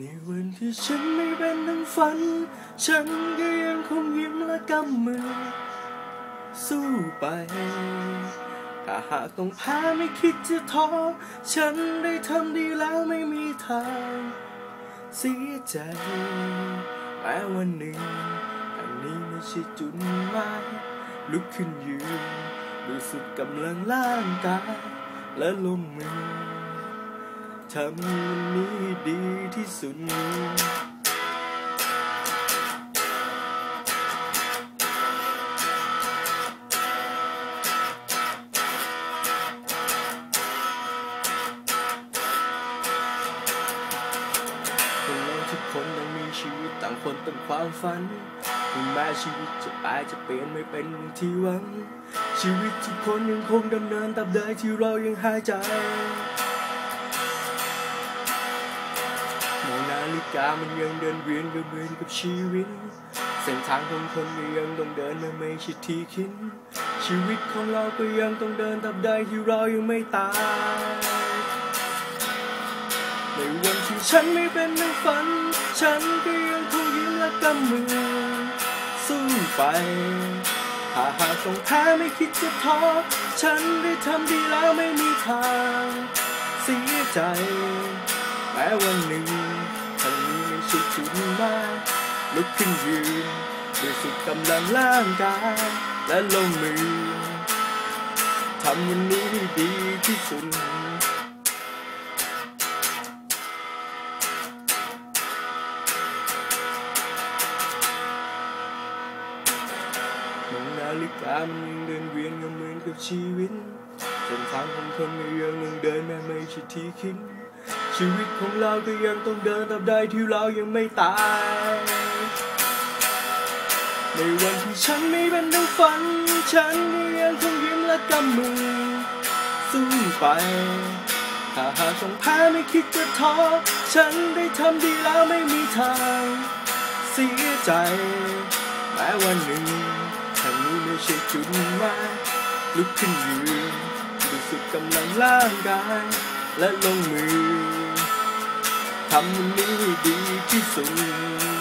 ในวันที่ฉันไม่เป็นดังฝัน ฉันก็ยังคงยิ้มและกำมือ สู้ไป ถ้าหากต้องแพ้ไม่คิดจะท้อ ฉันได้ทำดีแล้วไม่มีทาง เสียใจ แม้วันหนึ่งอันนี้ไม่ใช่จุดหมายลุกขึ้นยืนด้วยสุดกำลังร่างกายและลงมือ ทำวันนี้ดีที่สุด คนเราทุกคนต้องมีชีวิตต่างคนต่างความฝันถึงแม้ชีวิตจะแปจะเปลี่ยนไม่เป็นอย่างที่หวัง ชีวิตทุกคนยังคงดำเนินตราบใดที่เรายังหายใจ ฬิกามันยังเดินเวียนก็เหมือนกับชีวิต เส้นทางของคนก็ยังต้องเดินมันไม่ใช่ที่คิด ชีวิตของเราก็ยังต้องเดินตราบใดที่เรายังไม่ตายในวันที่ฉันไม่เป็นดังฝัน ฉันก็ยังคงยิ้มและกำมือ สู้ไปถ้าหากต้องแพ้ไม่คิดจะท้อฉันได้ทำดีแล้วไม่มีทาง เสียใจแม้วันหนึ่ง ฉันนี้ไม่ใช่จุดหมาลุกขึ้นยืนด้วยสุดกำลังร่างกาย และลงมือทำวันนี้ให้ดีที่สุดมองนาฬิกามันยังเดินเวียนก็เหมือนกับชีวิตเส้นทางของคนก็ยังต้องเดินแม้ไม่ใช่ที่คิด ชีวิตของเราก็ยังต้องเดินตราบใดที่เรายังไม่ตาย ในวันที่ฉันไม่เป็นดังฝัน ฉันก็ยังคงยิ้มและกำมือสู้ไป ถ้าหากต้องแพ้ไม่คิดจะท้อ ฉันได้ทำดีแล้วไม่มีทาง เสียใจ แม้วันหนึ่งฉันนี้ไม่ใช่จุดหมายลุกขึ้นยืนด้สุดกำลังร่างกาย และลงมือ ทำวันนี้ให้ดีที่สุด